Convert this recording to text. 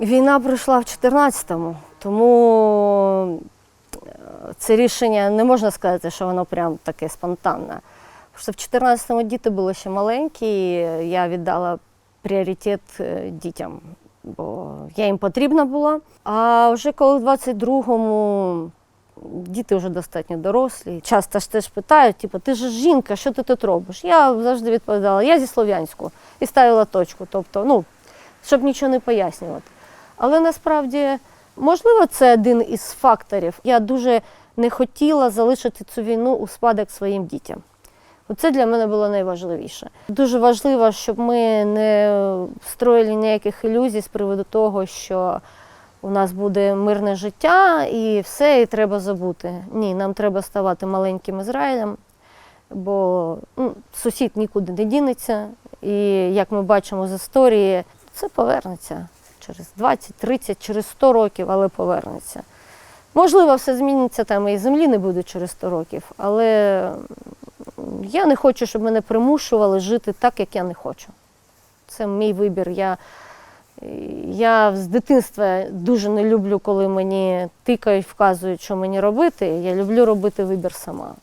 Війна прийшла в 14-му, тому е, це рішення не можна сказати, що воно прям таке спонтанне. Тому що в 14-му діти були ще маленькі, і я віддала пріоритет е, дітям, бо я їм потрібна була. А вже коли в 22-му діти вже достатньо дорослі, часто ж теж питають, типу, ти ж жінка, що ти тут робиш? Я завжди відповідала, я зі Слов'янську і ставила точку. Тобто, ну, щоб нічого не пояснювати. Але насправді, можливо, це один із факторів. Я дуже не хотіла залишити цю війну у спадок своїм дітям. Оце для мене було найважливіше. Дуже важливо, щоб ми не строїли ніяких ілюзій з приводу того, що у нас буде мирне життя і все, і треба забути. Ні, нам треба ставати маленьким Ізраїлем, бо ну, сусід нікуди не дінеться. І як ми бачимо з історії, це повернеться через 20, 30, через 100 років, але повернеться. Можливо, все зміниться там і землі не буде через 100 років, але я не хочу, щоб мене примушували жити так, як я не хочу. Це мій вибір. Я, я з дитинства дуже не люблю, коли мені тикають, вказують, що мені робити. Я люблю робити вибір сама.